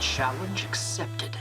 Challenge accepted.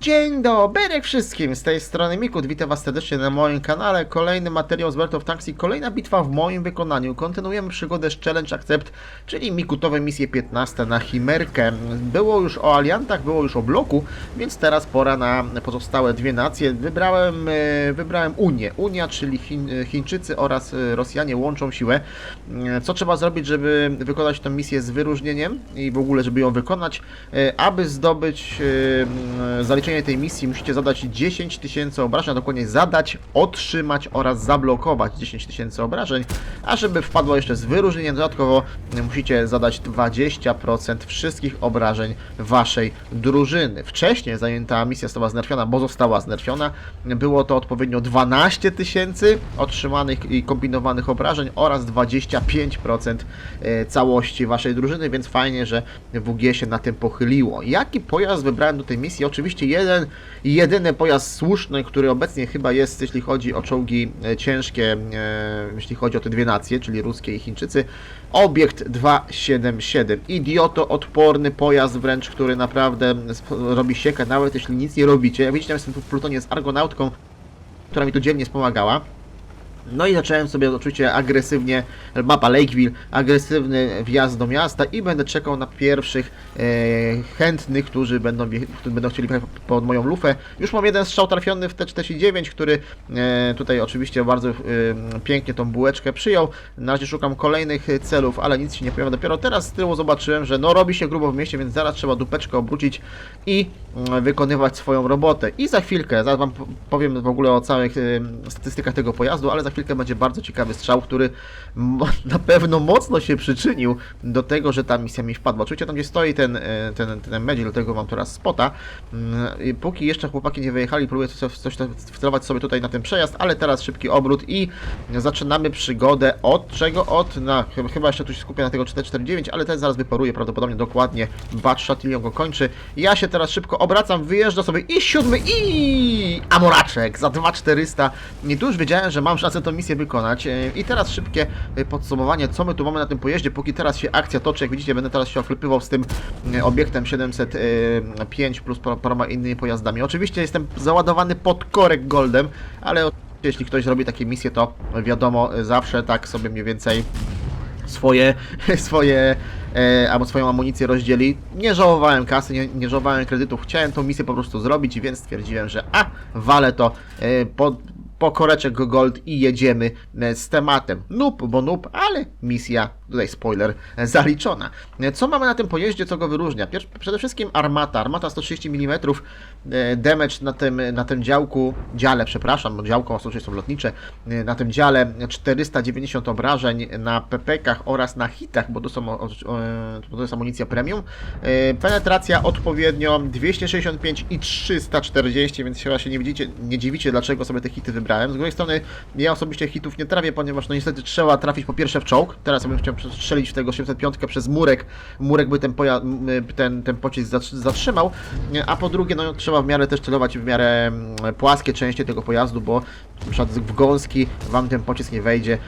Dzień dobry wszystkim, z tej strony Mikut, witam was serdecznie na moim kanale. Kolejny materiał z World of Tanks i kolejna bitwa w moim wykonaniu. Kontynuujemy przygodę z Challenge Accept, czyli Mikutowe misje 15 na Chimerkę. Było już o aliantach, było już o bloku, więc teraz pora na pozostałe dwie nacje. Wybrałem, e, wybrałem Unię. Unia, czyli Chiń, Chińczycy oraz e, Rosjanie łączą siłę. E, Co trzeba zrobić, żeby wykonać tę misję z wyróżnieniem i w ogóle, żeby ją wykonać? E, Aby zdobyć e, zaliczenie tej misji, musicie zadać 10 tysięcy obrażeń, a dokładnie zadać, otrzymać oraz zablokować 10 tysięcy obrażeń, a żeby wpadło jeszcze z wyróżnieniem, dodatkowo musicie zadać 20% wszystkich obrażeń waszej drużyny. Wcześniej, zanim ta misja została znerfiona, bo została znerfiona, było to odpowiednio 12 tysięcy otrzymanych i kombinowanych obrażeń oraz 25% e, całości waszej drużyny, więc fajnie, że WG się na tym pochyliło. Jaki pojazd wybrałem do tej misji? Oczywiście jeden i jedyny pojazd słuszny, który obecnie chyba jest, jeśli chodzi o czołgi e, ciężkie, e, jeśli chodzi o te dwie nacje, czyli ruskie i Chińczycy. Obiekt 277. Idioto odporny pojazd wręcz, który naprawdę robi siekę, nawet jeśli nic nie robicie. Jak widzicie, jestem tu w Plutonie z Argonautką, która mi tu dzielnie wspomagała. No i zacząłem sobie oczywiście agresywnie, mapa Lakeville, agresywny wjazd do miasta i będę czekał na pierwszych e, chętnych, którzy będą, którzy będą chcieli pojechać pod moją lufę. Już mam jeden strzał trafiony w T49, który e, tutaj oczywiście bardzo e, pięknie tą bułeczkę przyjął. Na razie szukam kolejnych celów, ale nic się nie pojawia. Dopiero teraz z tyłu zobaczyłem, że no robi się grubo w mieście, więc zaraz trzeba dupeczkę obrócić i wykonywać swoją robotę. I za chwilkę, zaraz Wam po- powiem w ogóle o całych statystykach tego pojazdu, ale za chwilkę będzie bardzo ciekawy strzał, który na pewno mocno się przyczynił do tego, że ta misja mi wpadła. Oczywiście tam gdzie stoi ten, e, ten, ten medzi, dlatego mam teraz spota. Mm, Póki jeszcze chłopaki nie wyjechali, próbuję coś, coś wcelować sobie tutaj na ten przejazd, ale teraz szybki obrót i zaczynamy przygodę od czego? Od, na, chyba- jeszcze tu się skupię na tego 449, ale ten zaraz wyparuje prawdopodobnie dokładnie. Batch Chatillon go kończy. Ja się teraz szybko obracam, wyjeżdżam sobie i siódmy i Amoraczek za 2400. I tu już wiedziałem, że mam szansę tę misję wykonać. E, I teraz szybkie e, podsumowanie, co my tu mamy na tym pojeździe, póki teraz się akcja toczy. Jak widzicie, będę teraz się oklepywał z tym e, obiektem 705 plus par- paroma innymi pojazdami. Oczywiście jestem załadowany pod korek goldem, ale jeśli ktoś robi takie misje, to wiadomo, zawsze tak sobie mniej więcej swoje, swoje e, albo swoją amunicję rozdzieli. Nie żałowałem kasy, nie, nie żałowałem kredytów, chciałem tą misję po prostu zrobić, więc stwierdziłem, że a, walę to e, po, po koreczek gold i jedziemy e, z tematem. Noob, bo noob, ale misja, tutaj spoiler, e, zaliczona. E, Co mamy na tym pojeździe, co go wyróżnia? Przede wszystkim armata, armata 130 mm, e, damage na tym, na tym działku, dziale, przepraszam, bo działko są lotnicze, na tym dziale 490 obrażeń na PPK-ach oraz na hitach, bo to, są, bo to jest amunicja premium. Penetracja odpowiednio 265 i 340, więc chyba się nie widzicie, nie dziwicie, dlaczego sobie te hity wybrałem. Z drugiej strony ja osobiście hitów nie trawię, ponieważ no niestety trzeba trafić po pierwsze w czołg. Teraz ja bym chciał strzelić w tego 705 przez murek. Murek by ten, ten, ten pocisk zatr- zatrzymał, a po drugie no trzeba w miarę też celować w miarę płaskie części tego pojazdu, bo przykład w gąski wam ten pocisk nie wejdzie,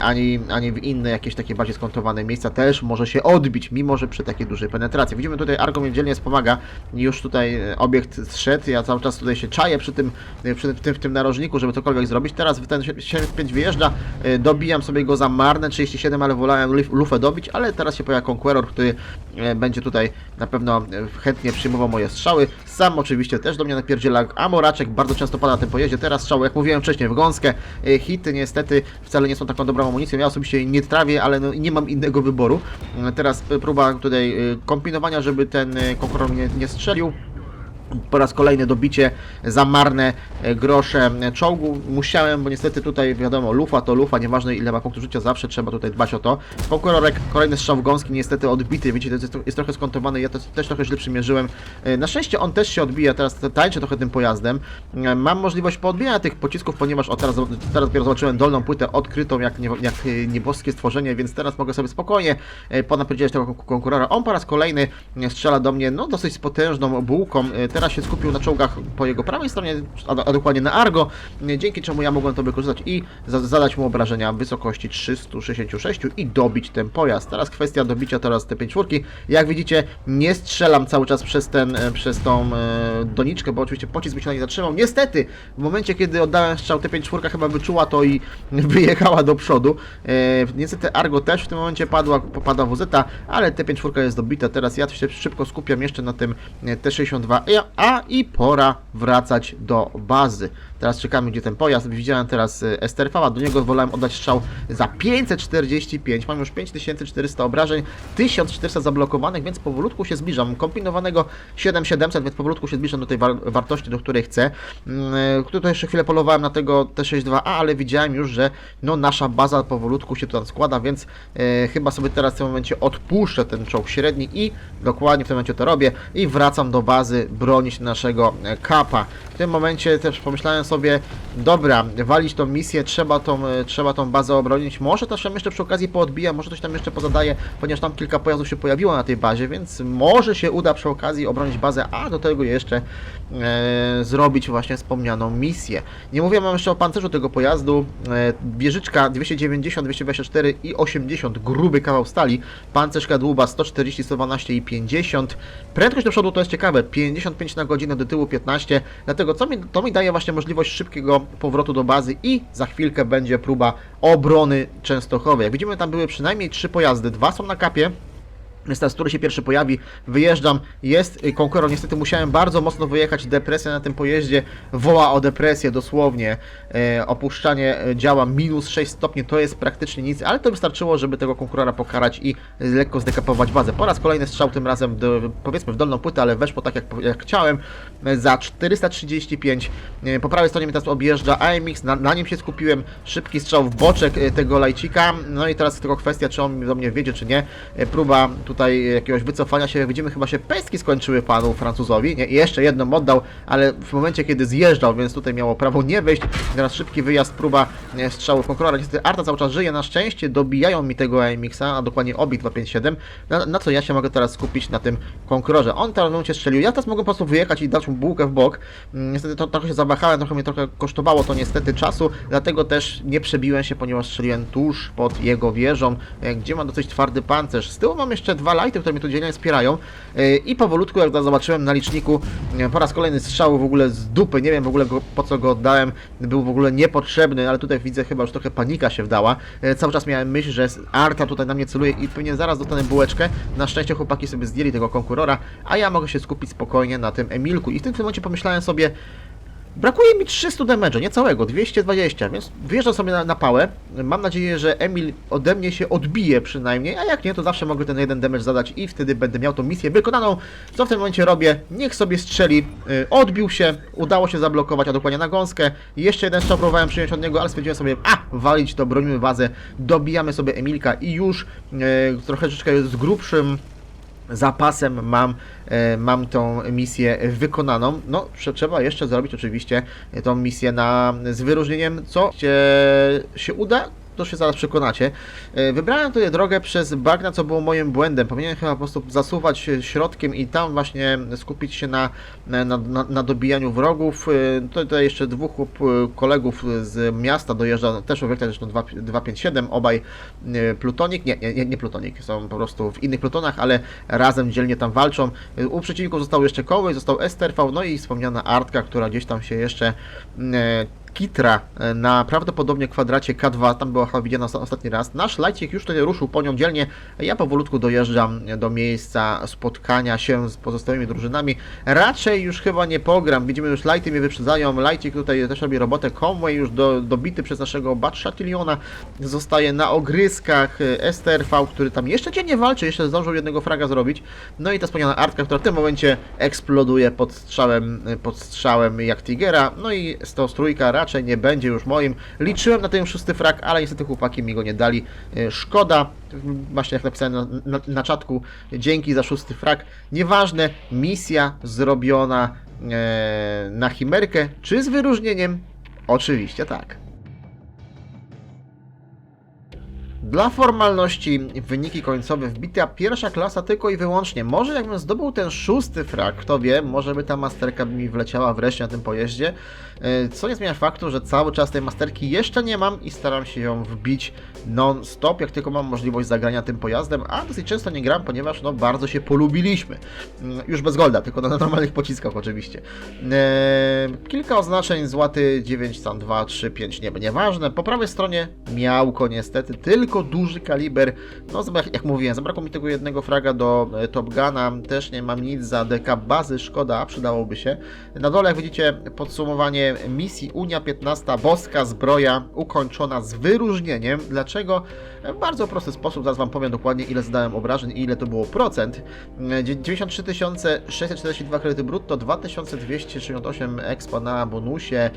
ani, ani w inne jakieś takie bardziej skontowane miejsca też może się odbić, mimo że przy takiej dużej penetracji. Widzimy tutaj Argo mi dzielnie wspomaga, już tutaj y, obiekt zszedł, ja cały czas tutaj się czaję przy tym, y, przy tym, w tym narożniku, żeby cokolwiek zrobić. Teraz ten 75 wyjeżdża, y, dobijam sobie go za marne 37, ale wolałem lufę dobić, ale teraz się pojawia Conqueror, który y, będzie tutaj na pewno y, chętnie przyjmował moje strzały. Sam oczywiście też do mnie napierdziela Amoraczek, bardzo często pada na tym pojeździe. Teraz strzał, jak mówiłem wcześniej, w gąskę. Y, Hity niestety wcale nie są taką dobrą amunicją. Ja osobiście nie trawię, ale no, nie mam innego wyboru. Teraz próba tutaj kombinowania, żeby ten Conqueror mnie nie strzelił. Po raz kolejny dobicie za marne e, grosze e, czołgu. Musiałem, bo niestety tutaj wiadomo, lufa to lufa, nieważne ile ma punktów życia, zawsze trzeba tutaj dbać o to. Pokororek, kolejny strzał w gąski, niestety odbity, widzicie, to jest, jest trochę skontowany, ja to też trochę źle przymierzyłem. E, Na szczęście on też się odbija, teraz tańczę trochę tym pojazdem. Mam możliwość poodbijania tych pocisków, ponieważ o teraz, teraz dopiero zobaczyłem dolną płytę odkrytą jak, nie, jak nieboskie stworzenie, więc teraz mogę sobie spokojnie ponapierdzielać tego konkurora. On po raz kolejny strzela do mnie, no dosyć potężną bułką, teraz się skupił na czołgach po jego prawej stronie, a, dokładnie na Argo, dzięki czemu ja mogłem to wykorzystać i za, zadać mu obrażenia w wysokości 366 i dobić ten pojazd. Teraz kwestia dobicia teraz te 5 czwórki. Jak widzicie, nie strzelam cały czas przez ten, e, przez tą e, doniczkę, bo oczywiście pocisk by się na nie zatrzymał. Niestety, w momencie kiedy oddałem strzał, te 5 czwórka chyba wyczuła to i wyjechała do przodu. E, niestety Argo też w tym momencie padła, popada WZ, ale T5 czwórka jest dobita. Teraz ja się szybko skupiam jeszcze na tym e, T62, a i pora wracać do bazy. Teraz czekamy, gdzie ten pojazd. Widziałem teraz e, STRV, do niego wolałem oddać strzał za 545. Mam już 5400 obrażeń, 1400 zablokowanych, więc powolutku się zbliżam. Kombinowanego 7700, więc powolutku się zbliżam do tej war wartości, do której chcę. Mm, e, Tutaj jeszcze chwilę polowałem na tego T62A, ale widziałem już, że no, nasza baza powolutku się tu składa, więc e, chyba sobie teraz w tym momencie odpuszczę ten czołg średni i dokładnie w tym momencie to robię i wracam do bazy bronić naszego e, kapa. W tym momencie też pomyślałem sobie, dobra, walić tą misję, trzeba tą, e, trzeba tą bazę obronić. Może też tam jeszcze przy okazji poodbija, może coś tam jeszcze pozadaje, ponieważ tam kilka pojazdów się pojawiło na tej bazie, więc może się uda przy okazji obronić bazę, a do tego jeszcze e, zrobić właśnie wspomnianą misję. Nie mówię wam jeszcze o pancerzu tego pojazdu. E, wieżyczka 290, 224 i 80, gruby kawał stali. Pancerz kadłuba 140, 112 i 50. Prędkość do przodu to jest ciekawe, 55 na godzinę, do tyłu 15. Dlatego co mi, to mi daje właśnie możliwość szybkiego powrotu do bazy i za chwilkę będzie próba obrony Częstochowy. Jak widzimy tam były przynajmniej trzy pojazdy, dwa są na kapie. Jest teraz, który się pierwszy pojawi, wyjeżdżam, jest y, Conqueror, niestety musiałem bardzo mocno wyjechać, depresja na tym pojeździe woła o depresję dosłownie, e, opuszczanie e, działa minus 6 stopni, to jest praktycznie nic, ale to wystarczyło, żeby tego Conquerora pokarać i lekko zdekapować bazę. Po raz kolejny strzał, tym razem do, powiedzmy w dolną płytę, ale weszło tak jak, jak chciałem, e, za 435, e, po prawej stronie mnie teraz objeżdża AMX, na, na nim się skupiłem, szybki strzał w boczek e, tego lajcika, no i teraz tylko kwestia, czy on do mnie wiedzie, czy nie, próba tutaj jakiegoś wycofania się. Widzimy, chyba się pestki skończyły panu Francuzowi. Nie, jeszcze jedną oddał, ale w momencie, kiedy zjeżdżał, więc tutaj miało prawo nie wejść. Teraz szybki wyjazd, próba strzału Conquerora. Niestety Arta cały czas żyje, na szczęście dobijają mi tego AMX-a, a dokładnie obi 257, na, na co ja się mogę teraz skupić na tym Conquerorze. On teraz momencie strzelił, ja teraz mogę po prostu wyjechać i dać mu bułkę w bok. Mm, Niestety to trochę się zawahałem, trochę mnie trochę kosztowało to niestety czasu, dlatego też nie przebiłem się, ponieważ strzeliłem tuż pod jego wieżą, e, gdzie ma dosyć twardy pancerz. Z tyłu mam jeszcze dwa lighty, które mnie tu dzielnie wspierają e, i powolutku, jak zobaczyłem na liczniku, e, po raz kolejny strzał w ogóle z dupy, nie wiem w ogóle go, po co go oddałem, był w ogóle niepotrzebny, ale tutaj widzę chyba już trochę panika się wdała. E, Cały czas miałem myśl, że Arta tutaj na mnie celuje i pewnie zaraz dostanę bułeczkę. Na szczęście chłopaki sobie zdjęli tego konkurora, a ja mogę się skupić spokojnie na tym Emilku i w tym momencie pomyślałem sobie, Brakuje mi 300 damage, nie całego, 220, więc wjeżdżam sobie na, na pałę. Mam nadzieję, że Emil ode mnie się odbije przynajmniej, a jak nie, to zawsze mogę ten jeden damage zadać i wtedy będę miał tą misję wykonaną. Co w tym momencie robię? Niech sobie strzeli. Yy, odbił się, udało się zablokować, a dokładnie na gąskę. Jeszcze jeden strzał próbowałem przyjąć od niego, ale stwierdziłem sobie, a, walić to, bronimy wazę, dobijamy sobie Emilka i już yy, troszeczkę z grubszym zapasem mam, e, mam tą misję wykonaną. No, trze- trzeba jeszcze zrobić oczywiście tą misję na, z wyróżnieniem, co się, się uda. To się zaraz przekonacie. E, Wybrałem tutaj drogę przez bagna, co było moim błędem. Powinienem chyba po prostu zasuwać środkiem i tam właśnie skupić się na, na, na, na dobijaniu wrogów. E, Tutaj jeszcze dwóch chłop- kolegów z miasta dojeżdża, też obiekta zresztą 2- 257, obaj e, plutonik, nie, nie, nie plutonik, są po prostu w innych plutonach, ale razem dzielnie tam walczą. E, U przeciwników został jeszcze Koły, został STRV, no i wspomniana Artka, która gdzieś tam się jeszcze e, Kitra e, na prawdopodobnie kwadracie K2, tam była chyba widziana osta- ostatni raz. Nasz lajcik już tutaj ruszył po nią dzielnie. Ja powolutku dojeżdżam do miejsca spotkania się z pozostałymi drużynami. Raczej już chyba nie pogram. Widzimy już lajty mnie wyprzedzają. Lajcik tutaj też robi robotę. Conway już do, dobity przez naszego Batshatiljona. Zostaje na ogryskach e, STRV, który tam jeszcze dziennie walczy. Jeszcze zdążył jednego fraga zrobić. No i ta wspomniana Artka, która w tym momencie eksploduje pod strzałem, pod strzałem jak Tigera. No i 100 trójka raczej nie będzie już moim. Liczyłem na ten szósty frag, ale niestety chłopaki mi go nie dali. E, Szkoda, właśnie jak napisałem na, na, na czatku, dzięki za szósty frag. Nieważne, misja zrobiona e, na chimerkę, czy z wyróżnieniem? Oczywiście tak. Dla formalności wyniki końcowe wbita pierwsza klasa tylko i wyłącznie. Może jakbym zdobył ten szósty frag, kto wie, może by ta masterka by mi wleciała wreszcie na tym pojeździe. E, Co nie zmienia faktu, że cały czas tej masterki jeszcze nie mam i staram się ją wbić non-stop, jak tylko mam możliwość zagrania tym pojazdem, a dosyć często nie gram, ponieważ no bardzo się polubiliśmy. Mm, Już bez golda, tylko na normalnych pociskach oczywiście. E, Kilka oznaczeń, złoty 9, tam 2, 3, 5, nie, nieważne. Po prawej stronie miałko niestety, tylko duży kaliber. No jak mówiłem, zabrakło mi tego jednego fraga do e, Top Guna, też nie mam nic za DK bazy, szkoda, przydałoby się. Na dole jak widzicie podsumowanie misji Unia 15, boska zbroja ukończona z wyróżnieniem. Dlaczego? W bardzo prosty sposób, zaraz Wam powiem dokładnie ile zadałem obrażeń i ile to było procent. E, 93 642 kredyty brutto, 2268 expa na bonusie,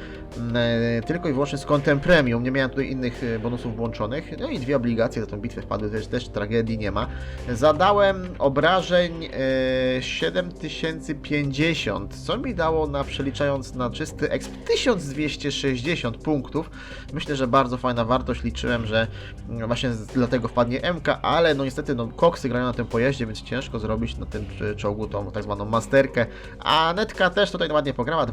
e, tylko i wyłącznie z kontem premium, nie miałem tutaj innych e, bonusów włączonych, no i dwie obligacje za tą bitwę wpadły, też, też tragedii nie ma. Zadałem obrażeń e, 7050, co mi dało na przeliczając na czysty exp 1260 punktów. Myślę, że bardzo fajna wartość, liczyłem, że mm, właśnie dlatego wpadnie MK, ale no niestety no, koksy grają na tym pojeździe, więc ciężko zrobić na tym y, czołgu tą tak zwaną masterkę, a netka też tutaj ładnie pograła,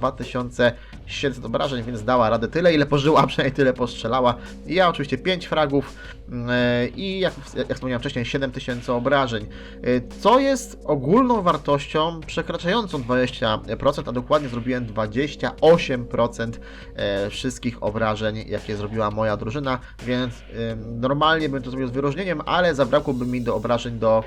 2700 obrażeń, więc dała radę tyle, ile pożyła, przynajmniej tyle postrzelała. Ja oczywiście 5 fragów mm, y, i jak, jak wspomniałem wcześniej 7000 obrażeń, y, co jest ogólną wartością przekraczającą 20%, a dokładnie zrobiłem 28% e, wszystkich obrażeń, jakie zrobiła moja drużyna, więc normalnie bym to zrobił z wyróżnieniem, ale zabrakłoby mi do obrażeń do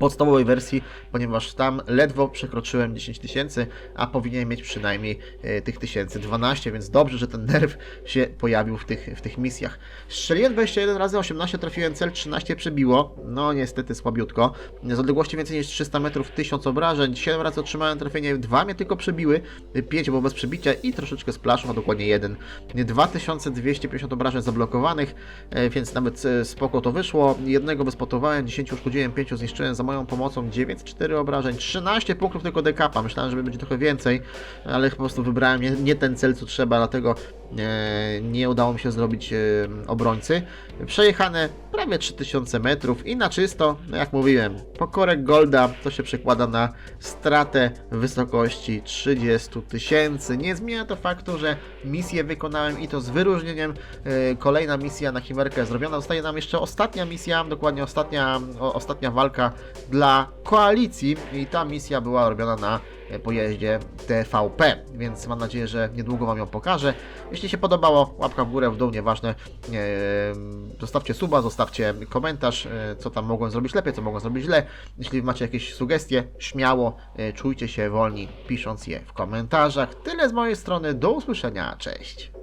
podstawowej wersji, ponieważ tam ledwo przekroczyłem 10 tysięcy, a powinienem mieć przynajmniej e, tych tysięcy 12, więc dobrze, że ten nerw się pojawił w tych, w tych misjach. Strzeliłem 21 razy, 18 trafiłem cel, 13 przebiło, no niestety słabiutko. Z odległości więcej niż 300 metrów 1000 obrażeń, 7 razy otrzymałem trafienie, 2 mnie tylko przebiły, 5 było bez przebicia i troszeczkę splaszów, a dokładnie 1. 2250 obrażeń zablokowanych, e, więc nawet e, spoko to wyszło. Jednego bezpotowałem, 10 uszkodziłem, 5 zniszczyłem za moją pomocą, 9, 4 obrażeń, 13 punktów tylko dekapa. Myślałem, że będzie trochę więcej, ale po prostu wybrałem nie, nie ten cel, co trzeba, dlatego nie udało mi się zrobić e, obrońcy. Przejechane prawie 3000 metrów i na czysto, no jak mówiłem, pokorek Golda to się przekłada na stratę w wysokości 30 tysięcy. Nie zmienia to faktu, że misję wykonałem i to z wyróżnieniem. E, Kolejna misja na Chimerkę zrobiona. Zostaje nam jeszcze ostatnia misja, dokładnie ostatnia, ostatnia walka dla koalicji i ta misja była robiona na e, pojeździe TVP, więc mam nadzieję, że niedługo Wam ją pokażę. Jeśli się podobało, łapka w górę, w dół, nieważne. E, Zostawcie suba, zostawcie komentarz, e, co tam mogłem zrobić lepiej, co mogłem zrobić źle. Jeśli macie jakieś sugestie, śmiało e, czujcie się wolni, pisząc je w komentarzach. Tyle z mojej strony, do usłyszenia, cześć!